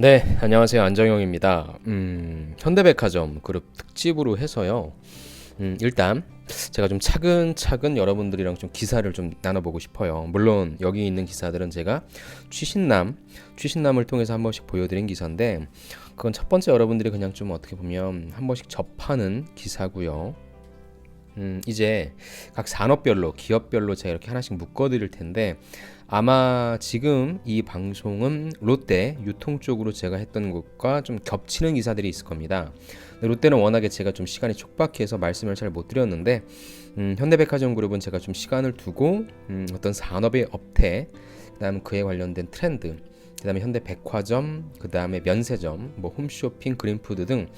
네, 안녕하세요. 안정영입니다. 음, 현대백화점 그룹 특집으로 해서요. 음, 일단 제가 좀 차근차근 여러분들이랑 좀 기사를 좀 나눠보고 싶어요. 물론 여기 있는 기사들은 제가 취신남, 취신남을 통해서 한 번씩 보여드린 기사인데 그건 첫 번째 여러분들이 그냥 좀 어떻게 보면 한 번씩 접하는 기사고요. 음, 이제 각 산업별로 기업별로 제가 이렇게 하나씩 묶어드릴 텐데 아마 지금 이 방송은 롯데 유통 쪽으로 제가 했던 것과 좀 겹치는 기사들이 있을 겁니다. 롯데는 워낙에 제가 좀 시간이 촉박해서 말씀을 잘 못 드렸는데 음, 현대백화점 그룹은 제가 좀 시간을 두고 음, 어떤 산업의 업태, 그다음 그에 관련된 트렌드, 그다음에 현대 백화점, 그다음에 면세점, 뭐 홈쇼핑, 그린푸드 등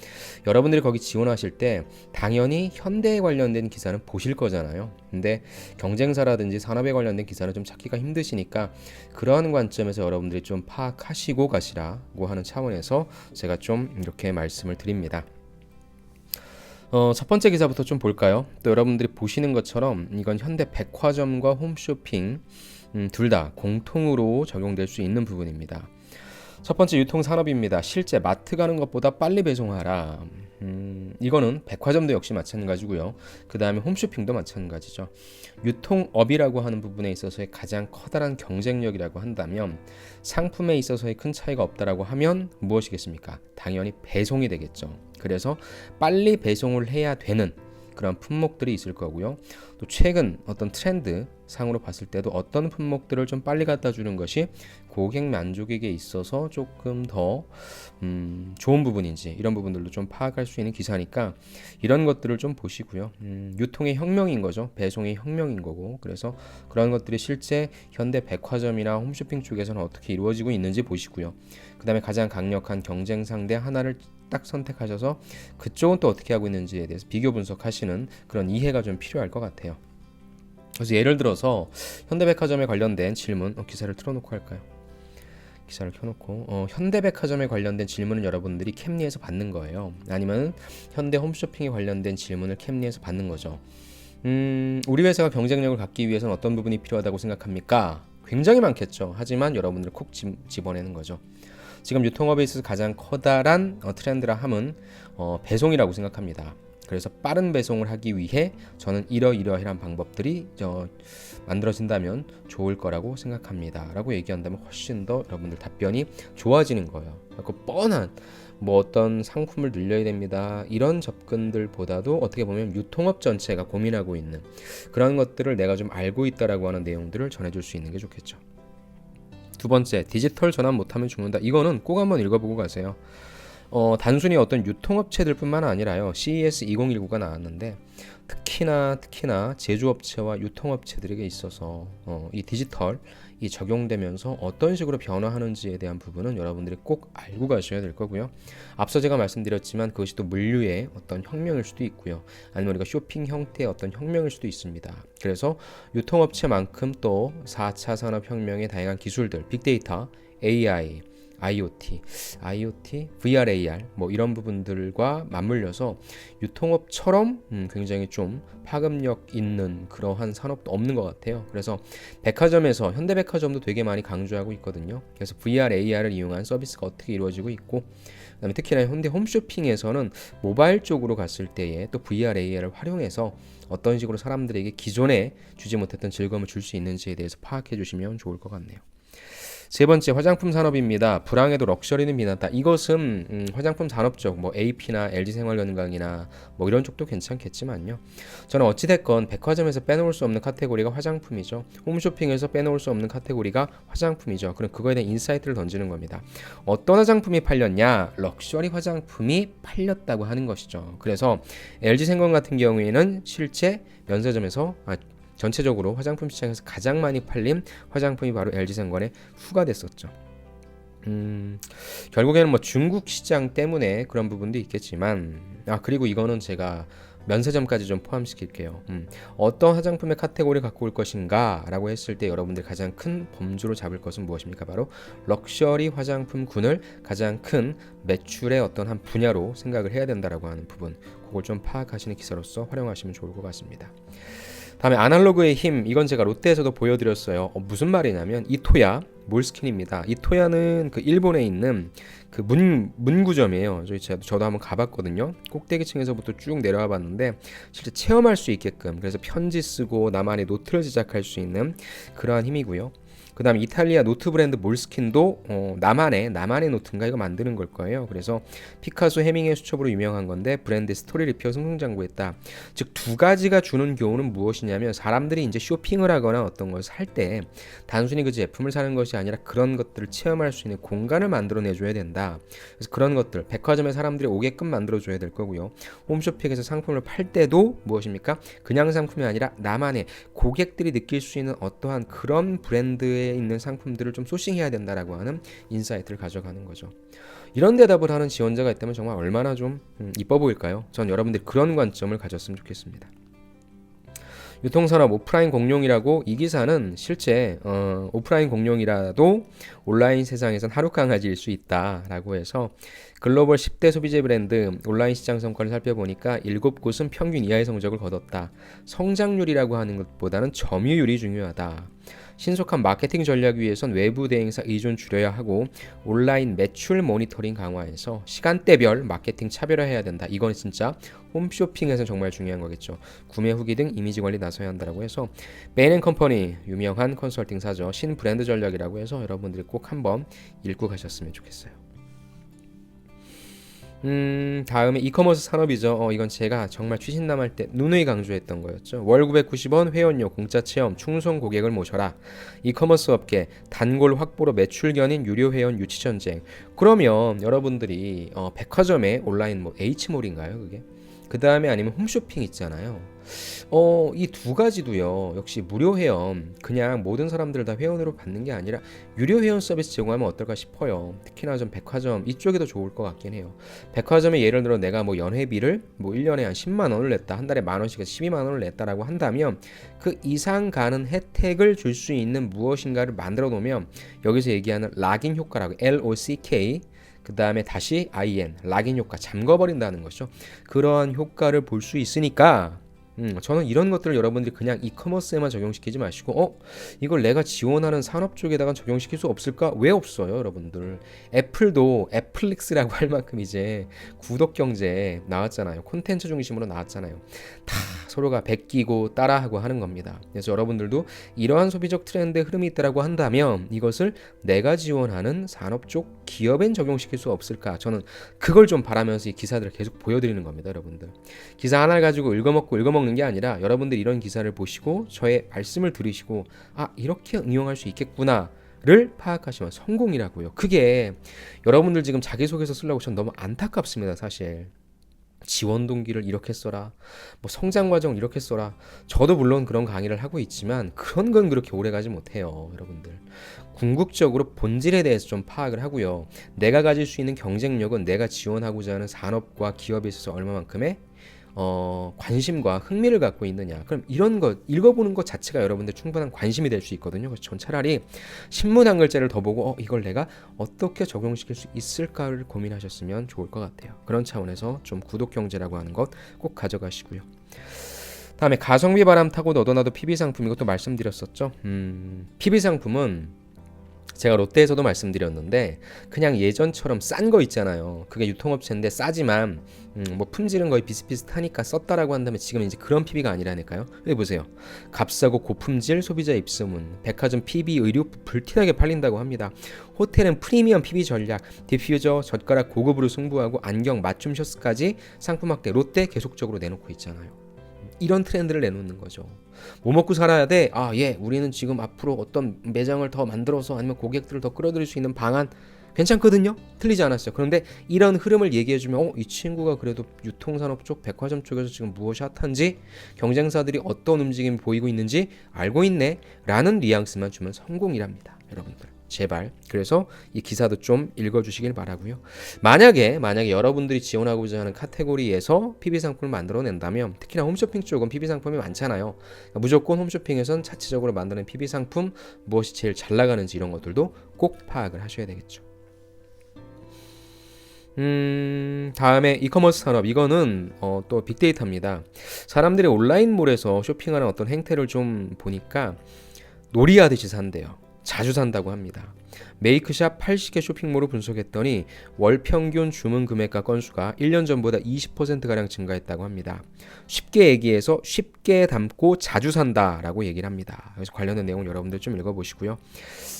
여러분들이 거기 지원하실 때 당연히 현대에 관련된 기사는 보실 거잖아요. 근데 경쟁사라든지 산업에 관련된 기사는 좀 찾기가 힘드시니까 그러한 관점에서 여러분들이 좀 파악하시고 가시라고 하는 차원에서 제가 좀 이렇게 말씀을 드립니다. 어, 첫 번째 기사부터 좀 볼까요? 또 여러분들이 보시는 것처럼 이건 현대 백화점과 홈쇼핑 음, 둘 다 공통으로 적용될 수 있는 부분입니다. 첫 번째 유통 산업입니다. 실제 마트 가는 것보다 빨리 배송하라. 음, 이거는 백화점도 역시 마찬가지고요. 그 다음에 홈쇼핑도 마찬가지죠. 유통업이라고 하는 부분에 있어서의 가장 커다란 경쟁력이라고 한다면 상품에 있어서의 큰 차이가 없다라고 하면 무엇이겠습니까? 당연히 배송이 되겠죠. 그래서 빨리 배송을 해야 되는 그런 품목들이 있을 거고요. 또 최근 어떤 트렌드 상으로 봤을 때도 어떤 품목들을 좀 빨리 갖다 주는 것이 고객 만족에게 있어서 조금 더 음, 좋은 부분인지 이런 부분들도 좀 파악할 수 있는 기사니까 이런 것들을 좀 보시고요. 음, 유통의 혁명인 거죠. 배송의 혁명인 거고 그래서 그런 것들이 실제 현대 백화점이나 홈쇼핑 쪽에서는 어떻게 이루어지고 있는지 보시고요. 그 다음에 가장 강력한 경쟁 상대 하나를 딱 선택하셔서 그쪽은 또 어떻게 하고 있는지에 대해서 비교 분석하시는 그런 이해가 좀 필요할 것 같아요. 그래서 예를 들어서 현대백화점에 관련된 질문 어, 기사를 틀어놓고 할까요? 기사를 켜놓고 어, 현대백화점에 관련된 질문은 여러분들이 캠리에서 받는 거예요. 아니면 현대 홈쇼핑에 관련된 질문을 캠리에서 받는 거죠. 음, 우리 회사가 경쟁력을 갖기 위해서는 어떤 부분이 필요하다고 생각합니까? 굉장히 많겠죠. 하지만 여러분들 콕 집어내는 거죠. 지금 유통업에 있어서 가장 커다란 어, 트렌드라 함은 어, 배송이라고 생각합니다. 그래서 빠른 배송을 하기 위해 저는 이러이러한 방법들이 어, 만들어진다면 좋을 거라고 생각합니다. 라고 얘기한다면 훨씬 더 여러분들 답변이 좋아지는 거예요. 그 뻔한 뭐 어떤 상품을 늘려야 됩니다. 이런 접근들보다도 어떻게 보면 유통업 전체가 고민하고 있는 그런 것들을 내가 좀 알고 있다라고 하는 내용들을 전해줄 수 있는 게 좋겠죠. 두 번째, 디지털 전환 못하면 죽는다. 이거는 꼭 한번 읽어보고 가세요. 어, 단순히 어떤 유통업체들뿐만 아니라요. CES 2019가 나왔는데 특히나 특히나 제조업체와 유통업체들에게 있어서 어, 이 디지털 이 적용되면서 어떤 식으로 변화하는지에 대한 부분은 여러분들이 꼭 알고 가셔야 될 거고요. 앞서 제가 말씀드렸지만 그것이 또 물류의 어떤 혁명일 수도 있고요. 아니면 우리가 쇼핑 형태의 어떤 혁명일 수도 있습니다. 그래서 유통업체만큼 또 4차 산업혁명의 다양한 기술들, 빅데이터, AI, IoT, IoT, VR, AR 뭐 이런 부분들과 맞물려서 유통업처럼 음, 굉장히 좀 파급력 있는 그러한 산업도 없는 것 같아요. 그래서 백화점에서 현대백화점도 되게 많이 강조하고 있거든요. 그래서 VR, AR을 이용한 서비스가 어떻게 이루어지고 있고 그다음에 특히나 현대 홈쇼핑에서는 모바일 쪽으로 갔을 때에 또 VR, AR을 활용해서 어떤 식으로 사람들에게 기존에 주지 못했던 즐거움을 줄 수 있는지에 대해서 파악해 주시면 좋을 것 같네요. 세 번째 화장품 산업입니다. 불황에도 럭셔리는 비난다. 이것은 음, 화장품 산업 쪽, 뭐 AP나 LG 생활건강이나 뭐 이런 쪽도 괜찮겠지만요. 저는 어찌 됐건 백화점에서 빼놓을 수 없는 카테고리가 화장품이죠. 홈쇼핑에서 빼놓을 수 없는 카테고리가 화장품이죠. 그럼 그거에 대한 인사이트를 던지는 겁니다. 어떤 화장품이 팔렸냐? 럭셔리 화장품이 팔렸다고 하는 것이죠. 그래서 LG 생건 같은 경우에는 실제 면세점에서 아, 전체적으로 화장품 시장에서 가장 많이 팔린 화장품이 바로 LG생건의 후가 됐었죠. 음, 결국에는 뭐 중국 시장 때문에 그런 부분도 있겠지만, 아, 그리고 이거는 제가 면세점까지 좀 포함시킬게요. 음, 어떤 화장품의 카테고리 갖고 올 것인가 라고 했을 때 여러분들 가장 큰 범주로 잡을 것은 무엇입니까? 바로 럭셔리 화장품군을 가장 큰 매출의 어떤 한 분야로 생각을 해야 된다라고 하는 부분, 그걸 좀 파악하시는 기사로서 활용하시면 좋을 것 같습니다. 다음에 아날로그의 힘 이건 제가 롯데에서도 보여드렸어요. 어, 무슨 말이냐면 이토야 몰스킨입니다. 이토야는 그 일본에 있는 그 문 문구점이에요. 저희 저도 한번 가봤거든요. 꼭대기층에서부터 쭉 내려와 봤는데 실제 체험할 수 있게끔 그래서 편지 쓰고 나만의 노트를 제작할 수 있는 그러한 힘이고요. 그 다음 이탈리아 노트 브랜드 몰스킨도 어, 나만의 나만의 노트인가 이거 만드는 걸 거예요. 그래서 피카소 해밍의 수첩으로 유명한 건데 브랜드 스토리를 피워 승승장구했다. 즉 두 가지가 주는 교훈은 무엇이냐면 사람들이 이제 쇼핑을 하거나 어떤 걸살때 단순히 그 제품을 사는 것이 아니라 그런 것들을 체험할 수 있는 공간을 만들어 내줘야 된다. 그래서 그런 것들 백화점에 사람들이 오게끔 만들어 줘야 될 거고요. 홈쇼핑에서 상품을 팔 때도 무엇입니까? 그냥 상품이 아니라 나만의 고객들이 느낄 수 있는 어떠한 그런 브랜드의 있는 상품들을 좀 소싱해야 된다라고 하는 인사이트를 가져가는 거죠. 이런 대답을 하는 지원자가 있다면 정말 얼마나 좀 음, 이뻐 보일까요? 전 여러분들이 그런 관점을 가졌으면 좋겠습니다. 유통산업 오프라인 공룡이라고 이 기사는 실제 어, 오프라인 공룡이라도 온라인 세상에선 하루 강아지일 수 있다라고 해서 글로벌 10대 소비재 브랜드 온라인 시장 성과를 살펴보니까 7곳은 평균 이하의 성적을 거뒀다. 성장률이라고 하는 것보다는 점유율이 중요하다. 신속한 마케팅 전략 위해선 외부 대행사 의존 줄여야 하고 온라인 매출 모니터링 강화해서 시간대별 마케팅 차별화해야 된다. 이건 진짜 홈쇼핑에서 정말 중요한 거겠죠. 구매 후기 등 이미지 관리 나서야 한다라고 해서 베인앤컴퍼니 유명한 컨설팅사죠. 신 브랜드 전략이라고 해서 여러분들이 꼭 한번 읽고 가셨으면 좋겠어요. 음, 다음에 이커머스 산업이죠. 어, 이건 제가 정말 취신남할 때 누누이 강조했던 거였죠. 월 990원 회원료 공짜 체험 충성 고객을 모셔라. 이커머스 업계 단골 확보로 매출 견인 유료 회원 유치 전쟁. 그러면 여러분들이 어, 백화점에 온라인 뭐 H몰인가요, 그게? 그 다음에 아니면 홈쇼핑 있잖아요. 어, 이 두 가지도요. 역시 무료 회원 그냥 모든 사람들 다 회원으로 받는 게 아니라 유료 회원 서비스 제공하면 어떨까 싶어요. 특히나 좀 백화점 이쪽이 더 좋을 것 같긴 해요. 백화점에 예를 들어 내가 뭐 연회비를 뭐 1년에 한 10만 원을 냈다. 한 달에 만 원씩에서 12만 원을 냈다라고 한다면 그 이상 가는 혜택을 줄 수 있는 무엇인가를 만들어 놓으면 여기서 얘기하는 락인 효과라고 LOCK 그 다음에 다시 IN 락인 효과 잠궈버린다는 것이죠. 그러한 효과를 볼 수 있으니까 음, 저는 이런 것들을 여러분들이 그냥 이커머스에만 적용시키지 마시고 어 이걸 내가 지원하는 산업 쪽에다가 적용시킬 수 없을까? 왜 없어요 여러분들? 애플도 애플릭스라고 할 만큼 이제 구독 경제 나왔잖아요. 콘텐츠 중심으로 나왔잖아요. 다 서로가 베끼고 따라하고 하는 겁니다. 그래서 여러분들도 이러한 소비적 트렌드 흐름이 있다라고 한다면 이것을 내가 지원하는 산업 쪽 기업엔 적용시킬 수 없을까 저는 그걸 좀 바라면서 이 기사들을 계속 보여드리는 겁니다 여러분들 기사 하나를 가지고 읽어먹고 읽어먹는 게 아니라 여러분들이 이런 기사를 보시고 저의 말씀을 들으시고 아 이렇게 응용할 수 있겠구나 를 파악하시면 성공이라고요. 그게 여러분들 지금 자기소개서 쓰려고 전 너무 안타깝습니다 사실. 지원 동기를 이렇게 써라. 뭐 성장 과정 이렇게 써라. 저도 물론 그런 강의를 하고 있지만 그런 건 그렇게 오래 가지 못해요, 여러분들. 궁극적으로 본질에 대해서 좀 파악을 하고요. 내가 가질 수 있는 경쟁력은 내가 지원하고자 하는 산업과 기업에 있어서 얼마만큼의 어, 관심과 흥미를 갖고 있느냐. 그럼 이런 것 읽어보는 것 자체가 여러분들 충분한 관심이 될 수 있거든요. 그래서 전 차라리 신문 한 글자를 더 보고 어, 이걸 내가 어떻게 적용시킬 수 있을까를 고민하셨으면 좋을 것 같아요. 그런 차원에서 좀 구독 경제라고 하는 것 꼭 가져가시고요. 다음에 가성비 바람 타고 너도 나도 PB 상품 이것도 말씀드렸었죠. 음, PB 상품은 제가 롯데에서도 말씀드렸는데 그냥 예전처럼 싼 거 있잖아요. 그게 유통업체인데 싸지만 음, 뭐 품질은 거의 비슷비슷하니까 썼다라고 한다면 지금 이제 그런 PB가 아니라니까요. 여기 보세요. 값싸고 고품질 소비자 입소문, 백화점 PB 의류 불티나게 팔린다고 합니다. 호텔은 프리미엄 PB 전략, 디퓨저, 젓가락 고급으로 승부하고 안경, 맞춤 셔츠까지 상품 확대 롯데 계속적으로 내놓고 있잖아요. 이런 트렌드를 내놓는 거죠. 뭐 먹고 살아야 돼? 아, 예, 우리는 지금 앞으로 어떤 매장을 더 만들어서 아니면 고객들을 더 끌어들일 수 있는 방안 괜찮거든요. 틀리지 않았어요. 그런데 이런 흐름을 얘기해주면 어, 이 친구가 그래도 유통산업 쪽, 백화점 쪽에서 지금 무엇이 핫한지 경쟁사들이 어떤 움직임이 보이고 있는지 알고 있네 라는 뉘앙스만 주면 성공이랍니다, 여러분들. 제발. 그래서 이 기사도 좀 읽어주시길 바라고요. 만약에 만약에 여러분들이 지원하고자 하는 카테고리에서 PB 상품을 만들어낸다면 특히나 홈쇼핑 쪽은 PB 상품이 많잖아요. 그러니까 무조건 홈쇼핑에선 자체적으로 만드는 PB 상품 무엇이 제일 잘 나가는지 이런 것들도 꼭 파악을 하셔야 되겠죠. 음, 다음에 이커머스 산업 이거는 어, 또 빅데이터입니다. 사람들이 온라인몰에서 쇼핑하는 어떤 행태를 좀 보니까 놀이하듯이 산대요. 자주 산다고 합니다. 메이크샵 80개 쇼핑몰을 분석했더니 월 평균 주문 금액과 건수가 1년 전보다 20%가량 증가했다고 합니다. 쉽게 얘기해서 쉽게 담고 자주 산다라고 얘기를 합니다. 그래서 관련된 내용 여러분들 좀 읽어보시고요.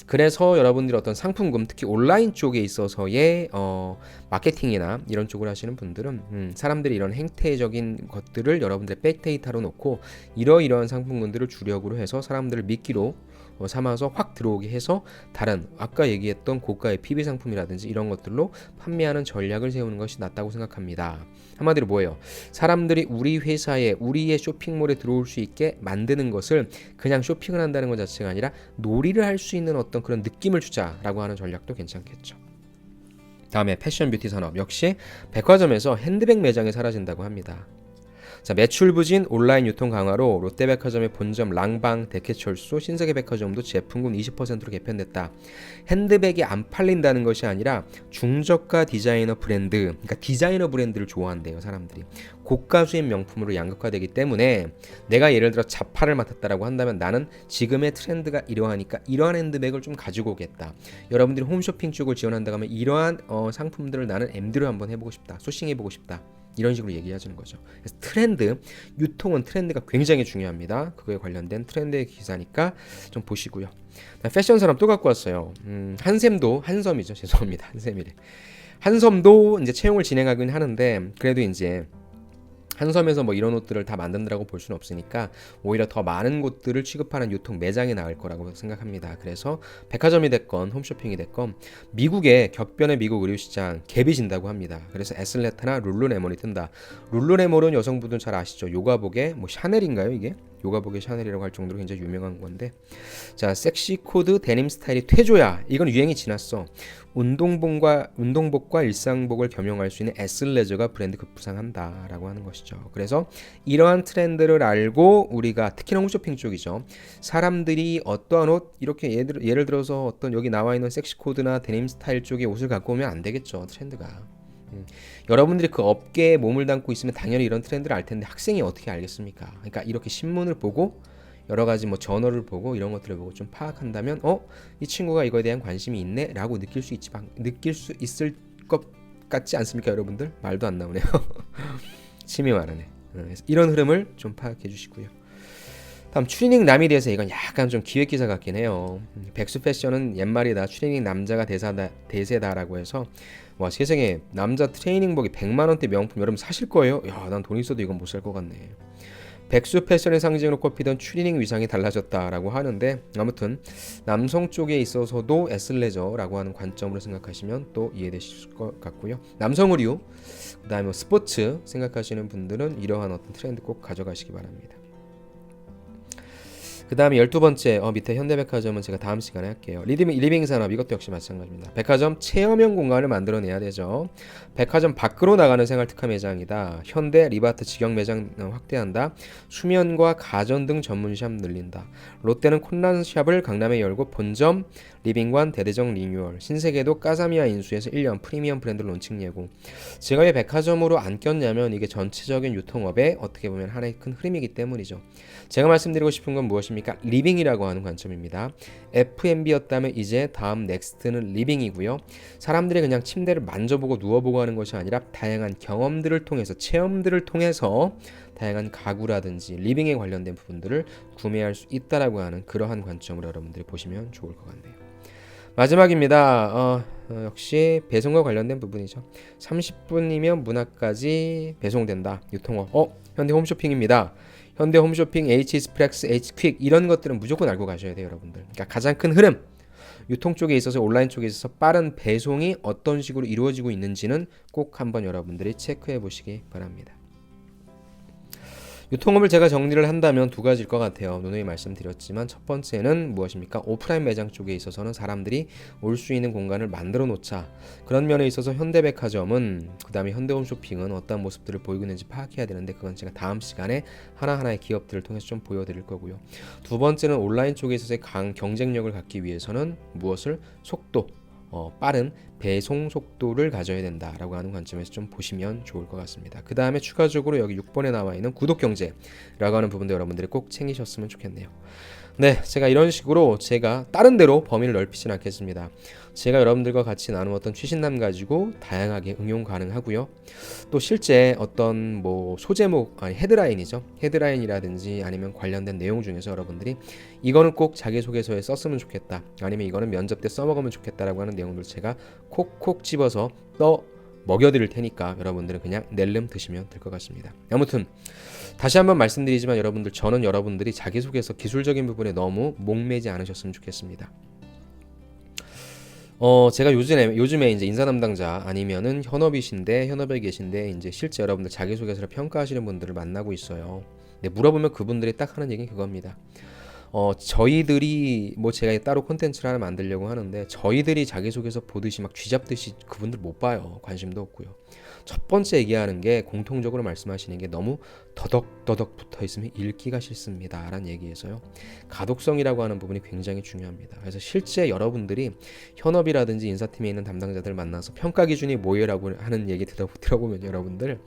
그래서 여러분들이 어떤 상품금 특히 온라인 쪽에 있어서의 어, 마케팅이나 이런 쪽을 하시는 분들은 음, 사람들이 이런 행태적인 것들을 여러분들의 백데이터로 놓고 이러이러한 상품군들을 주력으로 해서 사람들을 미끼로 어, 삼아서 확 들어오게 해서 다른 아까 얘기했던 고가의 PB 상품이라든지 이런 것들로 판매하는 전략을 세우는 것이 낫다고 생각합니다. 한마디로 뭐예요? 사람들이 우리 회사에 우리의 쇼핑몰에 들어올 수 있게 만드는 것을 그냥 쇼핑을 한다는 것 자체가 아니라 놀이를 할 수 있는 어떤 그런 느낌을 주자라고 하는 전략도 괜찮겠죠. 다음에 패션 뷰티 산업 역시 백화점에서 핸드백 매장이 사라진다고 합니다. 자, 매출 부진 온라인 유통 강화로 롯데백화점의 본점 랑방, 대캐철소, 신세계백화점도 제품군 20%로 개편됐다. 핸드백이 안 팔린다는 것이 아니라 중저가 디자이너 브랜드, 그러니까 디자이너 브랜드를 좋아한대요, 사람들이. 고가 수입 명품으로 양극화되기 때문에 내가 예를 들어 자파를 맡았다라고 한다면 나는 지금의 트렌드가 이러하니까 이러한 핸드백을 좀 가지고 오겠다. 여러분들이 홈쇼핑 쪽을 지원한다고 하면 이러한 어, 상품들을 나는 MD로 한번 해보고 싶다. 소싱해보고 싶다. 이런 식으로 얘기하시는 거죠. 그래서 트렌드, 유통은 트렌드가 굉장히 중요합니다. 그거에 관련된 트렌드의 기사니까 좀 보시고요. 패션 산업 또 갖고 왔어요. 음, 한샘도 한섬이죠. 죄송합니다. 한샘이래. 한섬도 이제 채용을 진행하긴 하는데 그래도 이제 한섬에서 뭐 이런 옷들을 다 만든다고 볼 수는 없으니까 오히려 더 많은 곳들을 취급하는 유통 매장이 나을 거라고 생각합니다. 그래서 백화점이 됐건 홈쇼핑이 됐건 미국의 격변의 미국 의류 시장 갭이 진다고 합니다. 그래서 에슬레타나 룰루레몬이 뜬다. 룰루레몬은 여성분들 잘 아시죠? 요가복의 뭐 샤넬인가요 이게? 요가복의 샤넬이라고 할 정도로 굉장히 유명한 건데 자 섹시 코드 데님 스타일이 퇴조야 이건 유행이 지났어 운동복과 운동복과 일상복을 겸용할 수 있는 에슬레저가 브랜드 급부상한다라고 하는 것이죠. 그래서 이러한 트렌드를 알고 우리가 특히나 홈쇼핑 쪽이죠. 사람들이 어떠한 옷 이렇게 예를, 예를 들어서 어떤 여기 나와 있는 섹시 코드나 데님 스타일 쪽의 옷을 갖고 오면 안 되겠죠. 트렌드가. 음. 여러분들이 그 업계에 몸을 담고 있으면 당연히 이런 트렌드를 알 텐데 학생이 어떻게 알겠습니까? 그러니까 이렇게 신문을 보고 여러 가지 뭐 저널을 보고 이런 것들을 보고 좀 파악한다면 어 이 친구가 이거에 대한 관심이 있네라고 느낄 수 있지 느낄 수 있을 것 같지 않습니까 여러분들? 말도 안 나오네요. 침이 말하네. 어, 이런 흐름을 좀 파악해 주시고요. 다음 추리닝 남에 대해서 이건 약간 좀 기획 기사 같긴 해요. 음, 백수 패션은 옛말이다 추리닝 남자가 대사다 대세다라고 해서 와 세상에 남자 트레이닝복이 100만 원대 명품 여러분 사실 거예요? 야 난 돈 있어도 이건 못 살 것 같네 백수 패션의 상징으로 꼽히던 추리닝 위상이 달라졌다라고 하는데 아무튼 남성 쪽에 있어서도 에슬레저라고 하는 관점으로 생각하시면 또 이해되실 것 같고요. 남성 의류, 그다음에 뭐 스포츠 생각하시는 분들은 이러한 어떤 트렌드 꼭 가져가시기 바랍니다. 그 다음에 열두 번째 어, 밑에 현대백화점은 제가 다음 시간에 할게요. 리빙, 리빙 산업 이것도 역시 마찬가지입니다. 백화점 체험형 공간을 만들어내야 되죠. 백화점 밖으로 나가는 생활 특화 매장이다. 현대 리바트 직영 매장 확대한다. 수면과 가전 등 전문샵 늘린다. 롯데는 콘란샵을 강남에 열고 본점 리빙관 대대적 리뉴얼 신세계도 까사미아 인수해서 1년 프리미엄 브랜드 론칭 예고 제가 왜 백화점으로 안 꼈냐면 이게 전체적인 유통업에 어떻게 보면 하나의 큰 흐름이기 때문이죠. 제가 말씀드리고 싶은 건 무엇입니까? 리빙이라고 하는 관점입니다. F&B였다면 이제 다음 넥스트는 리빙이고요. 사람들이 그냥 침대를 만져보고 누워보고 하는 것이 아니라 다양한 경험들을 통해서 체험들을 통해서 다양한 가구라든지 리빙에 관련된 부분들을 구매할 수 있다라고 하는 그러한 관점으로 여러분들이 보시면 좋을 것 같네요. 마지막입니다. 어, 어, 역시 배송과 관련된 부분이죠. 30분이면 문화까지 배송된다. 유통업. 어, 현대 홈쇼핑입니다. 현대 홈쇼핑, H 스프렉스, H 퀵 이런 것들은 무조건 알고 가셔야 돼요, 여러분들. 그러니까 가장 큰 흐름 유통 쪽에 있어서 온라인 쪽에 있어서 빠른 배송이 어떤 식으로 이루어지고 있는지는 꼭 한번 여러분들이 체크해 보시기 바랍니다. 유통업을 제가 정리를 한다면 두 가지일 것 같아요. 누누이 말씀드렸지만 첫 번째는 무엇입니까? 오프라인 매장 쪽에 있어서는 사람들이 올 수 있는 공간을 만들어 놓자. 그런 면에 있어서 현대백화점은 그다음에 현대홈쇼핑은 어떤 모습들을 보이고 있는지 파악해야 되는데 그건 제가 다음 시간에 하나하나의 기업들을 통해서 좀 보여드릴 거고요. 두 번째는 온라인 쪽에 있어서의 강 경쟁력을 갖기 위해서는 무엇을 속도 어, 빠른 배송 속도를 가져야 된다라고 하는 관점에서 좀 보시면 좋을 것 같습니다. 그 다음에 추가적으로 여기 6번에 나와 있는 구독 경제라고 하는 부분도 여러분들이 꼭 챙기셨으면 좋겠네요. 네, 제가 이런 식으로 제가 다른 데로 범위를 넓히진 않겠습니다. 제가 여러분들과 같이 나누었던 최신남 가지고 다양하게 응용 가능하고요. 또 실제 어떤 뭐 소제목 아니 헤드라인이죠. 헤드라인이라든지 아니면 관련된 내용 중에서 여러분들이 이거는 꼭 자기소개서에 썼으면 좋겠다. 아니면 이거는 면접 때 써먹으면 좋겠다라고 하는 내용들 제가 콕콕 집어서 떠 먹여드릴 테니까 여러분들은 그냥 낼름 드시면 될 것 같습니다. 아무튼 다시 한번 말씀드리지만 여러분들 저는 여러분들이 자기소개서 기술적인 부분에 너무 목매지 않으셨으면 좋겠습니다. 어 제가 요즘에 요즘에 이제 인사 담당자 아니면은 현업이신데 현업에 계신데 이제 실제 여러분들 자기소개서를 평가하시는 분들을 만나고 있어요. 근데 물어보면 그분들이 딱 하는 얘기는 그겁니다. 어 저희들이 뭐 제가 따로 콘텐츠를 하나 만들려고 하는데 저희들이 자기소개서 보듯이 막 쥐잡듯이 그분들 못 봐요. 관심도 없고요. 첫 번째 얘기하는 게 공통적으로 말씀하시는 게 너무 더덕더덕 붙어 있으면 읽기가 싫습니다 라는 얘기에서요. 가독성이라고 하는 부분이 굉장히 중요합니다. 그래서 실제 여러분들이 현업이라든지 인사팀에 있는 담당자들 만나서 평가 기준이 뭐예요라고 하는 얘기 들어, 들어보면 여러분들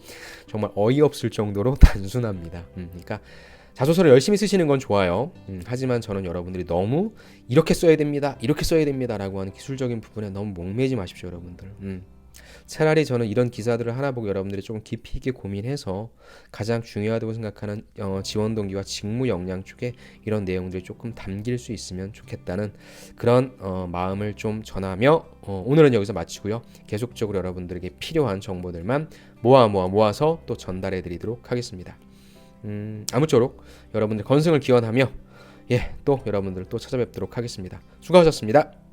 정말 어이없을 정도로 단순합니다. 음, 그러니까 자소서를 열심히 쓰시는 건 좋아요. 음, 하지만 저는 여러분들이 너무 이렇게 써야 됩니다, 이렇게 써야 됩니다 라고 하는 기술적인 부분에 너무 목매지 마십시오, 여러분들. 음. 차라리 저는 이런 기사들을 하나 보고 여러분들이 조금 깊이 있게 고민해서 가장 중요하다고 생각하는 어, 지원 동기와 직무 역량 쪽에 이런 내용들이 조금 담길 수 있으면 좋겠다는 그런 어, 마음을 좀 전하며 어, 오늘은 여기서 마치고요. 계속적으로 여러분들에게 필요한 정보들만 모아 모아 모아서 또 전달해 드리도록 하겠습니다. 음, 아무쪼록 여러분들 건승을 기원하며 예, 또 여러분들 또 찾아뵙도록 하겠습니다. 수고하셨습니다.